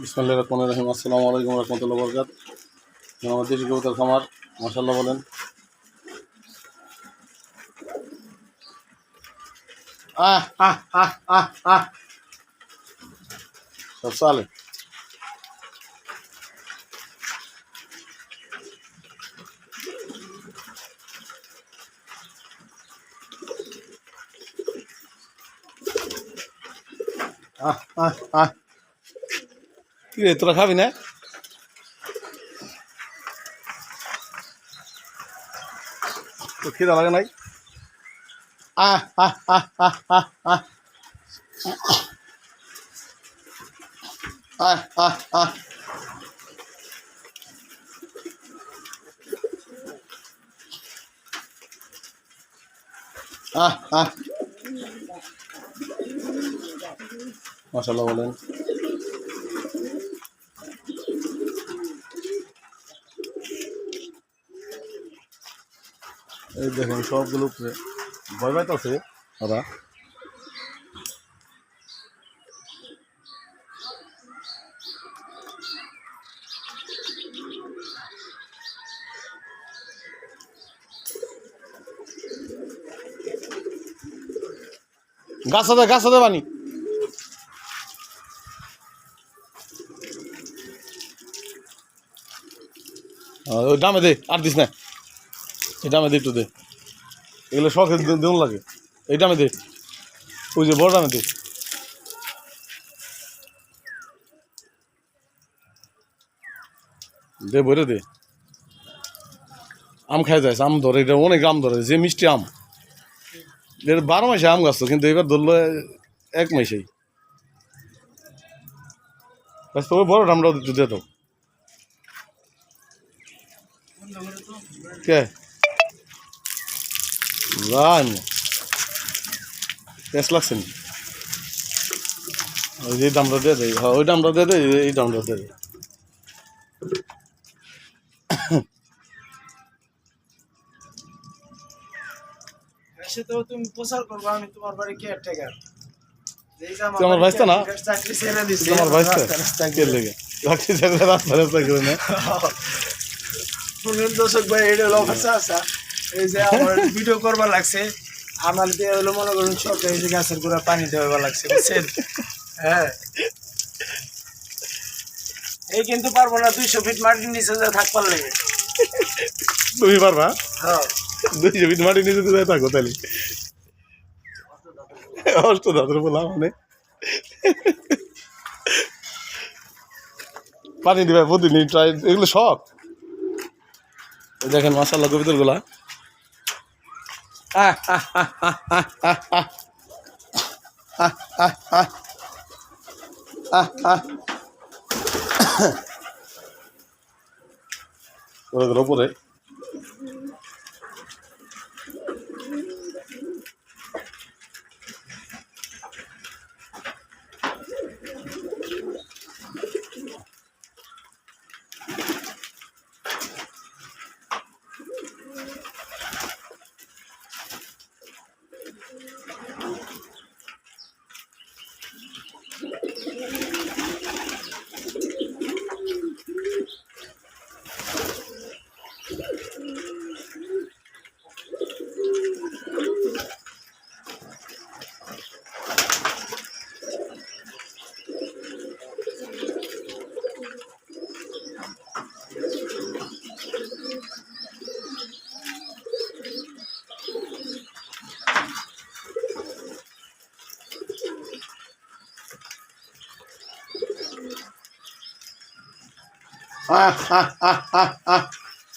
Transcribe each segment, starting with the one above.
বিসমুল্লাহ রহমান রহিম। আসসালামু আলাইকুম রহমতুল্লাহ বরকাত আমার দেশি খামার মাসাল্লাহ বলেন। আহ আহ আহ আহ আহ। সব চালে আহ আহ। কি রে তোরা খাবি না তো খিদা লাগে নাই আহ আহ আহ আহ আহ আহ আহ আহ আহ আহ আহ মাসাল্লাহ বলেন এই দেখুন সবগুলো উপরে ভয় পাইতেছে ওরা। গাছ আছে গাছ আছে বানি ডামে দে, আর দিস না। ডামে দে একটু দে। এগুলো শখে দে- দেউন লাগে। এই ডামে দে ওই যে বড় ডামে দে দে বইরে দে। আম খাই যাইছে আম ধরে এটা অনেক আম ধরে যে মিষ্টি আম। এটা বারো মাসে আম গাছ কিন্তু এবার ধরলো এক মাসেই। ব্যাস তো ওই বড় ডামটাও একটু দে দাও। কে? জানি পেঁচ লাগছে নি ওই যে দামটা দিয়ে দেয় হ্যাঁ ওই দামটা দিয়ে দেয় এই দামটা দিয়ে দেয় এসে তো তুমি প্রচার করবো আমি তোমার বাড়ি কেয়ারটেকার তুই আমার ভাইস্তা না? চাকরি ছেড়ে দিচ্ছি তোমার ভাইস্তা কে লেগে রাখছি ছেলে রাস্তা রাস্তা করে না শুনুন দর্শক ভাই এটা হলো অবস্থা আছে এই যে আমার ভিডিও করবার লাগছে আমার দিয়ে হলো মনে করুন সব এই যে গাছের গোড়া পানি দেওয়া লাগছে বুঝছেন? হ্যাঁ। এই কিন্তু পারব না দুইশো ফিট মাটির নিচে যা থাকবার লাগে। তুমি পারবা? হ্যাঁ। দুইশো ফিট মাটি নিচে তুমি থাকো তাহলে অষ্ট দাদর বললাম মানে। পানি দিবে প্রতিদিন ট্রাই এগুলো শখ। দেখেন মাসাল্লাহ কবিতর 哎哎哎哎哎哎哎哎哎哎哎哎哎哎我这个都不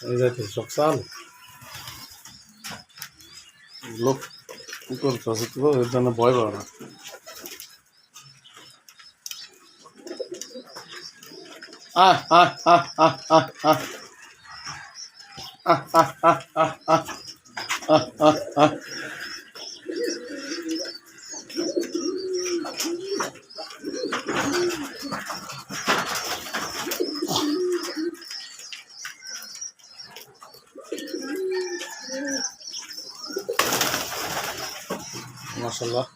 Necati çok sağ olun. Look, look at the hospital. There's a boy over there. Ah, ah, ah, ah, ah, ah. Ah, ah, ah, ah, ah, ah, ah. ah. আহ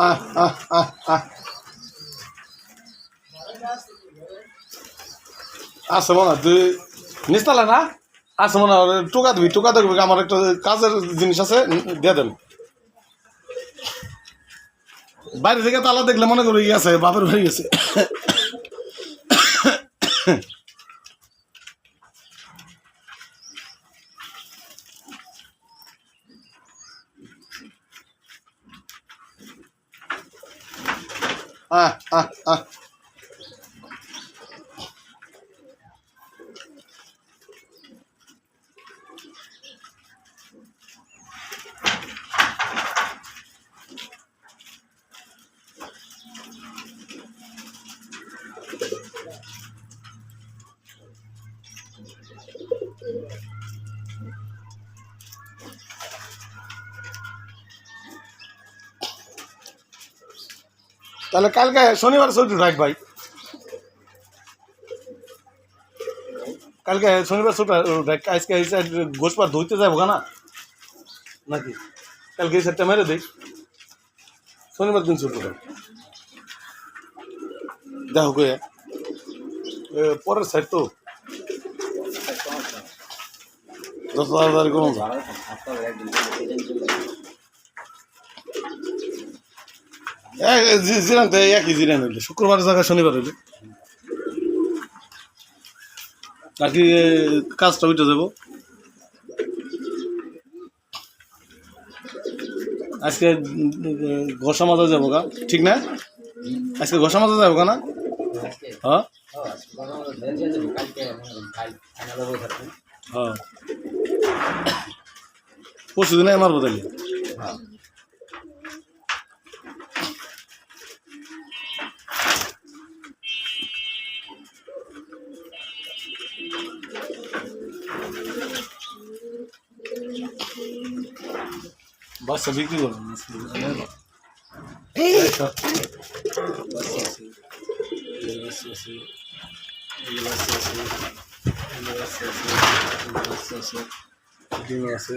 আহ আহ আহ আহ। আছে মনে তুই নিস্তালে না? আছে মনে টোকা দিবি, টোকা দেখবি আমার একটা কাজের জিনিস আছে দিয়ে দেন। বাইরে থেকে তালা দেখলে মনে করি গেছে বাপের হয়ে গেছে আহ আহ আহ তাহলে কালকে শনিবার ছুটি রাখ ভাই। কালকে শনিবার ছুটি আজকে এই সাইড গোসপার ধুইতে যাব না? নাকি? কালকে এই সাইডটা মেরে দিই। শনিবার দিন ছুটি রাখ দেখো কে এ, পরের সাইড তো। দশ হাজার কোনো জিরান তো একই জিরান হইলে শুক্রবার জায়গায় শনিবার হইলে আর কি কাজটা উঠে যাব আজকে ঘষা মাজা যাব গা ঠিক না আজকে ঘষা মাজা যাব গা না হ্যাঁ হ্যাঁ পরশু দিনে আমার বদলি বাচ্চা বিক্রি করবেন ডিম আছে মাছ আছে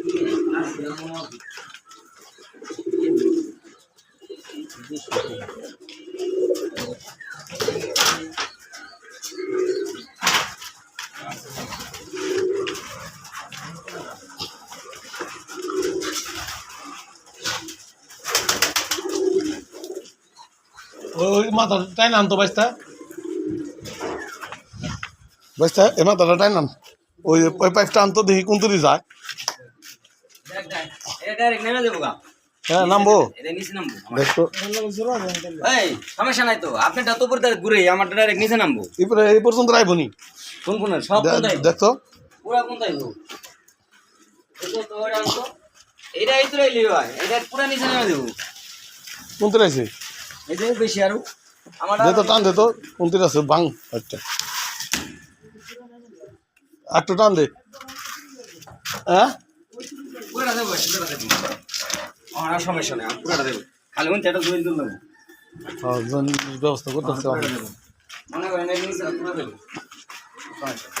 ওই মাথা টাই নাম তো বাইস্তা বাইস্তা এ মাথাটা টাই নাম ওই ওই পাইপটা আনতো দেখি কোন তুলি যায় হ্যাঁ নামবো। নিচে এই সমস্যা নাই তো। আপনারটা তো ঘুরে আমার ডাইরেক্ট নিচে নামবো। এরপরে এই পর্যন্ত রাইবো নি কোন কোন সব কোন পুরা কোন তাই এটা তো ওরা আনতো এটা এই তো রাইলি ভাই। এটা পুরা নিচে নেমে দেবো। কোন তুলি আছে এই যে বেশি আরও। আমার তো টান দে তো। কোন তুলি আছে বাং একটা একটু টান দে। হ্যাঁ? পুরাটা দেবো পুরাটা দেবো। আমার সমস্যা নেই পুরাটা দেবো। খালি এটা দেবো ব্যবস্থা করতে হবে মনে করেন পুরা দেবো। সমস্যা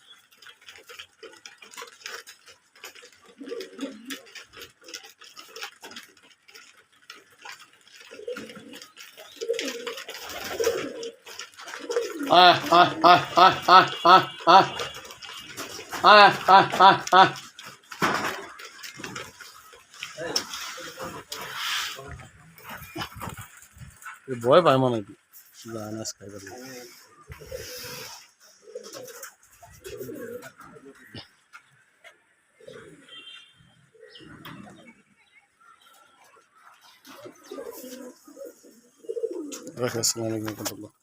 Ah, ah, ah, ah, ah, ah, ah. Ah, ah, ah, ah. ভয় পায় মনে কি গানাস খাই গেল রাখ আসসালামু আলাইকুম রহমতুল্লাহ